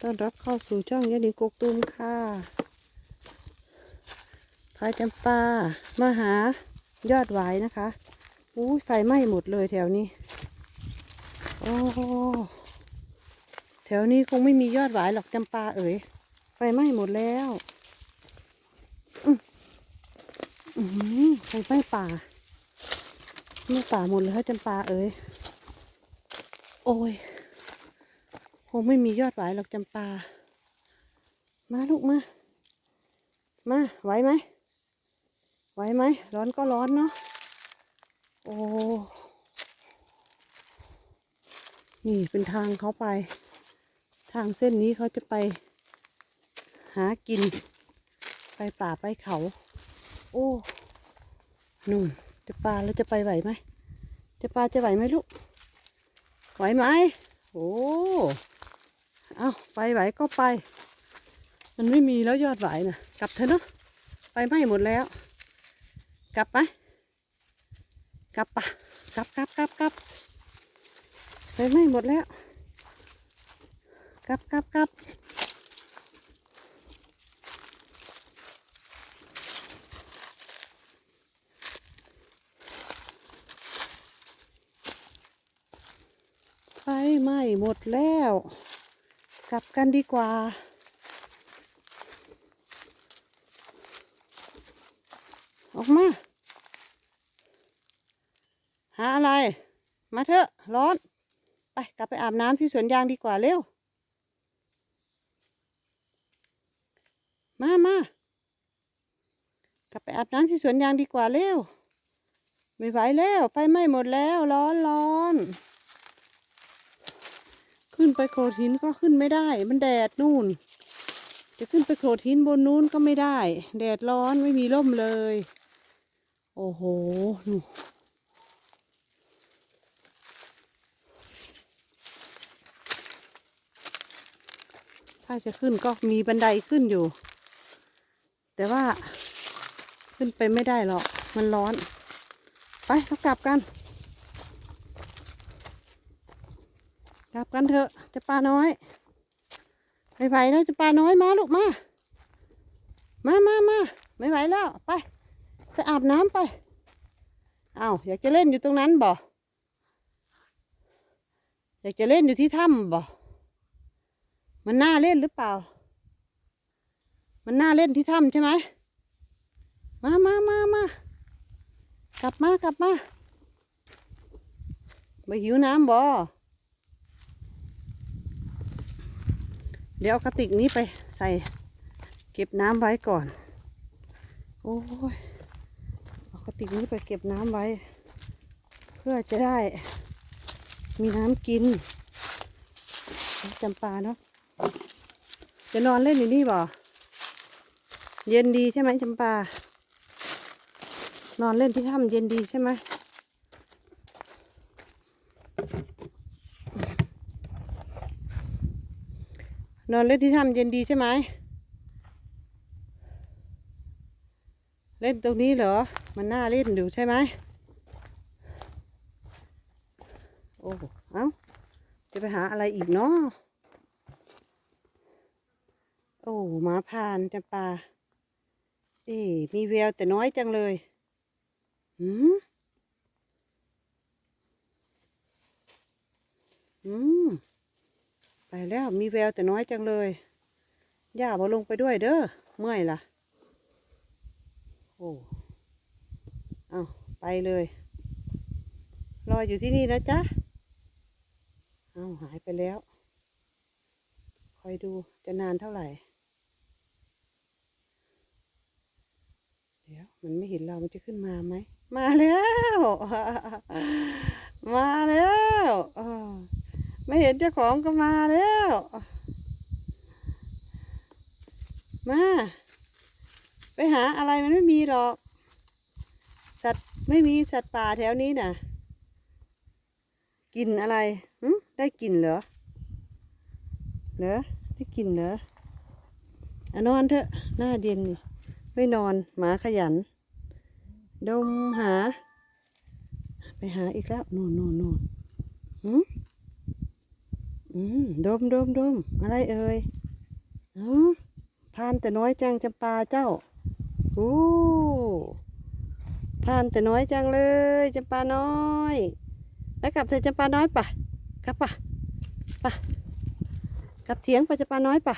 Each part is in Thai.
ต้อนรับเข้าสู่ช่องยาดิงกกตุมค่ะพายจำปามาหายอดหวายนะคะอู้ไฟไหม้หมดเลยแถวนี้ โอ้แถวนี้คงไม่มียอดหวายหรอกจำปาเอ๋ย ไฟไหม้หมดแล้วอืมอื้อหือไฟไหม้ป่าไม้ป่าหมดเลยค่ะจำปาเอ๋ย โอ้ย คงไม่มียอดหวายหรอกจำปา มาลูกมา มา ไหวไหม ไหวไหม ร้อนก็ร้อนเนาะ โอ้ นี่เป็นทางเขาไป ทางเส้นนี้เขาจะไป หากิน ไปป่าไปเขา โอ้นู่นจะปลาแล้วจะไปไหวไหม จะปลาจะไหวไหมลูก ไหวไหม โอ้ เอาไปไหวก็ไป มันไม่มีแล้วยอดไหวนะกลับเถอะเนาะไปไหม่หมดแล้ว กลับไหมกลับปะกลับกลับกลับกลับไปไหม่หมดแล้วกลับกลับกลับไฟไหม้หมดแล้ว กลับกันดีกว่า ออกมา หาอะไร มาเถอะ ร้อน ไป กลับไปอาบน้ำที่สวนยางดีกว่าเร็ว มามากลับไปอาบน้ำที่สวนยางดีกว่าเร็ว ไม่ไหวแล้วไฟไหม้หมดแล้ว ร้อนร้อน ขึ้นไปโขดหินก็ขึ้นไม่ได้ มันแดดนู่น จะขึ้นไปโขดหินบนนู้นก็ไม่ได้ แดดร้อนไม่มีร่มเลย โอ้โหนู่นถ้าจะขึ้นก็มีบันไดขึ้นอยู่ แต่ว่าขึ้นไปไม่ได้หรอก มันร้อน ไปเรากลับกัน กลับกันเถอะจะปลาน้อยไม่ไหวแล้วจะปลาน้อยมาลูกมา มามามาไม่ไหวแล้วไปไปอาบน้ำไปเอาอยากจะเล่นอยู่ตรงนั้นบ่อยากจะเล่นอยู่ที่ถ้ำบ่มันน่าเล่นหรือเปล่า มันน่าเล่นที่ถ้ำใช่ไหมมามามามา กลับมากลับมา ไปหิวน้ำบ่ เดี๋ยวเอากระติกนี้ไปใส่เก็บน้ำไว้ก่อน โอ้ยเอากระติกนี้ไปเก็บน้ำไว้ เพื่อจะได้มีน้ำกินจำปาเนาะจะนอนเล่นอยู่นี่บ่เย็นดีใช่ไหมจำปา นอนเล่นที่ถ้ำเย็นดีใช่ไหม นอนเล่นที่ถ้ำเย็นดีใช่ไหม เล่นตรงนี้เหรอ มันน่าเล่นอยู่ใช่ไหม โอ้เอ้า จะไปหาอะไรอีกเนาะโอ้หมาพานจำปา เอ๊มีแววแต่น้อยจังเลยหืมอืม ไปแล้วมีแววแต่น้อยจังเลยย่าบอลงไปด้วยเด้อเมื่อยล่ะ โอ้เอาไปเลย รออยู่ที่นี่นะจ๊ะเอาหายไปแล้ว คอยดูจะนานเท่าไหร่ เดี๋ยว มันไม่เห็นเรา มันจะขึ้นมาไหม มาแล้ว มาแล้วอ่า ไม่เห็นเจ้าของก็มาแล้ว มา ไปหาอะไรมันไม่มีหรอก สัตว์ไม่มีสัตว์ป่าแถวนี้น่ะ กินอะไรหึได้กินเหรอ เหรอ ได้กินเหรออนอนเถอะ หน้าเย็นนี่ไม่นอนหมาขยัน ดมหา ไปหาอีกแล้ว นู่นนู่นนู่นหืม อืมดมดมดมอะไรเอ่ยอืมพานแต่น้อยจังจำปาเจ้าโอ้พานแต่น้อยจังเลยจำปาน้อย แล้วกลับเธอจำปาน้อยปะกลับปะปะกลับเถียงปะจำปาน้อยปะ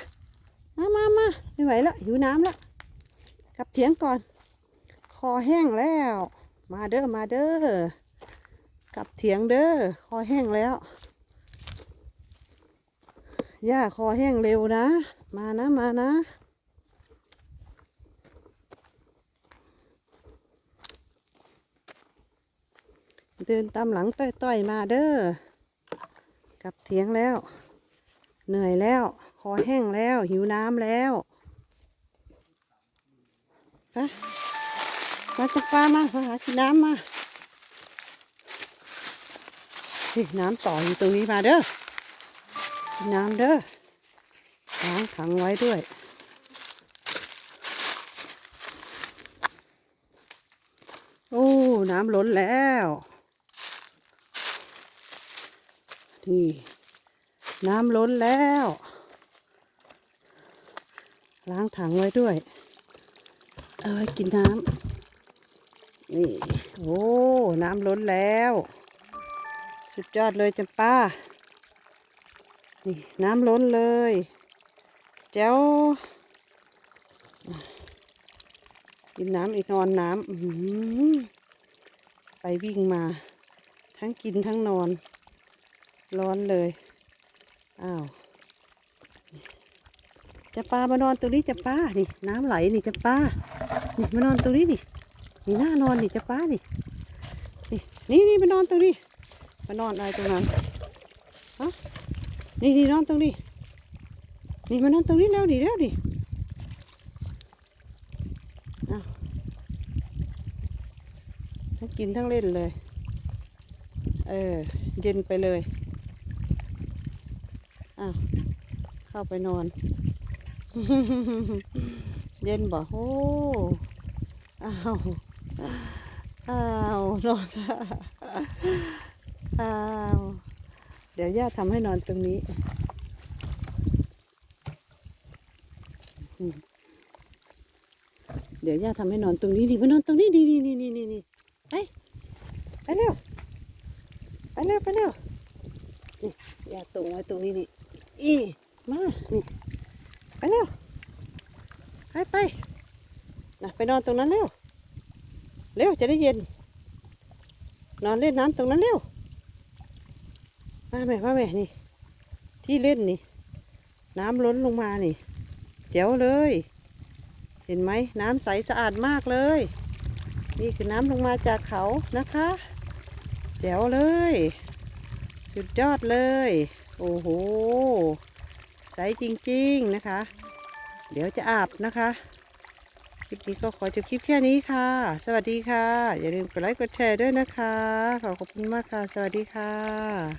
มามามาไม่ไหวละหิวน้ำละกลับเถียงก่อน คอแห้งแล้ว มาเด้อมาเด้อกลับเถียงเด้อคอแห้งแล้ว ย่าคอแห้งเร็วนะ มานะมานะ เดินตามหลังต้อยๆมาเด้อกลับเถียงแล้ว เหนื่อยแล้ว คอแห้งแล้ว หิวน้ำแล้วมาจับปลามามาหากินน้ำมานี่น้ำต่ออยู่ตรงนี้มาเด้อ กินน้ำเด้อล้างถังไว้ด้วย โอ้ น้ำล้นแล้ว นี่ น้ำล้นแล้ว ล้างถังไว้ด้วย เอาไว้กินน้ำ นี่ โอ้ น้ำล้นแล้ว สุดยอดเลยจำป้า นี่น้ำล้นเลยเจ้ากินน้ำอีกนอนน้ำไปวิ่งมา ทั้งกินทั้งนอน ร้อนเลย อ้าว จะปลามานอนตรงนี้จะป้านี่ น้ำไหลนี่จะป้านี่มานอนตรงนี้นี่นี่น่านอนนี่จะป้านี่นี่นี่นี่มานอนตรงนี้มานอนอะไรตรงนั้นฮะ นี่นี่นอนตรงนี้ นี่มานอนตรงนี้แล้วดิแล้วดิทั้งกินทั้งเล่นเลย เออ เย็นไปเลย อ้าว เข้าไปนอน เย็นบ่โอ้อ้าว อ้าว นอนอ้าว เดี๋ยวย่าทำให้นอนตรงนี้ เดี๋ยวย่าทำให้นอนตรงนี้ดิมานอนตรงนี้ดีนี่นี่นี่นี่นี่ไปไปเร็วไปเร็วไปเร็วนี่ย่าตรงไว้ตรงนี้นี่อีมานี่ไปเร็วไปไปนะไปนอนตรงนั้นเร็วเร็วจะได้เย็น นอนเล่นน้ำตรงนั้นเร็ว มาแม่มาแม่นี่ ที่เล่นนี่ น้ำล้นลงมานี่เจ๋วเลย เห็นไหมน้ำใสสะอาดมากเลย นี่คือน้ำลงมาจากเขานะคะเจ๋วเลย สุดยอดเลย โอ้โห ใสจริงๆนะคะ เดี๋ยวจะอาบนะคะคลิปนี้ก็ขอจบคลิปแค่นี้ค่ะ สวัสดีค่ะ อย่าลืมกดไลค์กดแชร์ด้วยนะคะ ขอขอบคุณมากค่ะ สวัสดีค่ะ